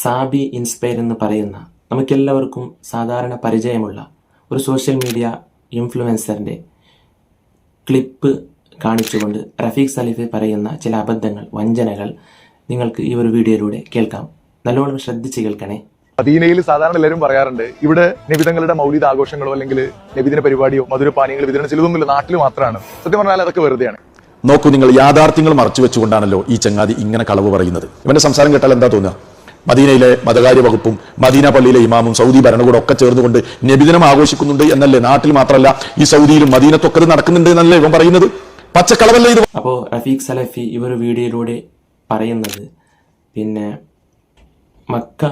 Sabi inspire എന്ന് പറയുന്ന നമുക്കെല്ലാവർക്കും സാധാരണ പരിചയമുള്ള ഒരു സോഷ്യൽ മീഡിയ ഇൻഫ്ലുവൻസറിന്റെ ക്ലിപ്പ് കാണിച്ചുകൊണ്ട് റഫീഖ് സലീഫ് പറയുന്ന ചില അബദ്ധങ്ങൾ വഞ്ചനകൾ നിങ്ങൾക്ക് ഈ ഒരു വീഡിയോയിലൂടെ കേൾക്കാം. നല്ലോണം ശ്രദ്ധിച്ച് കേൾക്കണേ. മദീനയിൽ സാധാരണ എല്ലാവരും പറയാറുണ്ട് ഇവിടെ നിബിതങ്ങളുടെ മൗലിക ആഘോഷങ്ങളോ അല്ലെങ്കിൽ നബിദിന പരിപാടിയോ മധുരപാനീയങ്ങൾ വിതരണം ചിലതൊന്നുമില്ല നാട്ടിൽ മാത്രമാണ്. സത്യം പറഞ്ഞാൽ അതൊക്കെ വെറുതെയാണ്. നോക്കൂ നിങ്ങൾ യാഥാർത്ഥ്യങ്ങൾ മറച്ചു വെച്ചുകൊണ്ടാണല്ലോ ഈ ചങ്ങാതി ഇങ്ങനെ കളവ് പറയുന്നത്. ഇവന്റെ സംസാരം കേട്ടാൽ എന്താ തോന്നുക? മദീനയിലെ മതകാര്യ വകുപ്പും മദീന പള്ളിയിലെ ഇമാമും സൗദി ഭരണകൂടം ഒക്കെ ചേർന്നുകൊണ്ട് നബിദിനം ആഘോഷിക്കുന്നുണ്ട് എന്നല്ലേ നാട്ടിൽ മാത്രമല്ല ഈ സൗദിയിലും മദീനത്തൊക്കെ നടക്കുന്നുണ്ട് എന്നല്ലേ ഇവൻ പറയുന്നത്? പച്ചക്കളവല്ലേ ഇത്? അപ്പോൾ റഫീഖ് സലഫി ഇവർ വീഡിയോയിലൂടെ പറയുന്നത് പിന്നെ മക്ക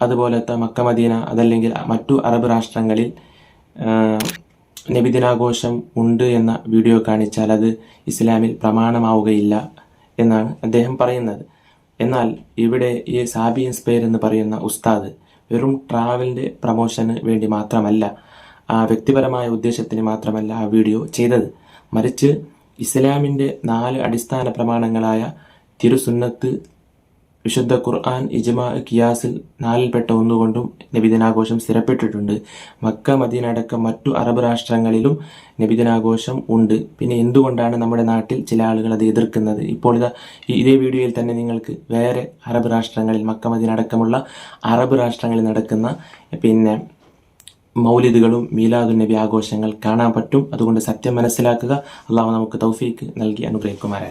അതുപോലത്തെ മക്ക മദീന അതല്ലെങ്കിൽ മറ്റു അറബ് രാഷ്ട്രങ്ങളിൽ നബിദിനാഘോഷം ഉണ്ട് എന്ന വീഡിയോ കാണിച്ചാൽ അത് ഇസ്ലാമിൽ പ്രമാണമാവുകയില്ല എന്നാണ് അദ്ദേഹം പറയുന്നത്. എന്നാൽ ഇവിടെ ഈ സാബി ഇൻസ്പയർ എന്ന് പറയുന്ന ഉസ്താദ് വെറും ട്രാവലിന്റെ പ്രമോഷന് വേണ്ടി മാത്രമല്ല ആ വ്യക്തിപരമായ ഉദ്ദേശത്തിന് മാത്രമല്ല ആ വീഡിയോ ചെയ്തത്. മറിച്ച് ഇസ്ലാമിന്റെ നാല് അടിസ്ഥാന പ്രമാണങ്ങളായ തിരുസുന്നത്ത് വിശുദ്ധ ഖുർആൻ ഇജ്മാ കിയാസിൽ നാലിൽപ്പെട്ട ഒന്നുകൊണ്ടും നബിദിനാഘോഷം സ്ഥിരപ്പെട്ടിട്ടുണ്ട്. മക്ക മദീനടക്കം മറ്റു അറബ് രാഷ്ട്രങ്ങളിലും നബിദിനാഘോഷം ഉണ്ട്. പിന്നെ എന്തുകൊണ്ടാണ് നമ്മുടെ നാട്ടിൽ ചില ആളുകൾ അത് എതിർക്കുന്നത്? ഇപ്പോൾ ഇതാ ഇതേ വീഡിയോയിൽ തന്നെ നിങ്ങൾക്ക് വേറെ അറബ് രാഷ്ട്രങ്ങളിൽ മക്ക മദീന അടക്കമുള്ള അറബ് രാഷ്ട്രങ്ങളിൽ നടക്കുന്ന പിന്നെ മൗലിദുകളും മീലാദുൻ നബി ആഘോഷങ്ങൾ കാണാൻ പറ്റും. അതുകൊണ്ട് സത്യം മനസ്സിലാക്കുക. അള്ളാഹു നമുക്ക് തൗഫീക്ക് നൽകി അനുഗ്രഹിക്കുമാരാകട്ടെ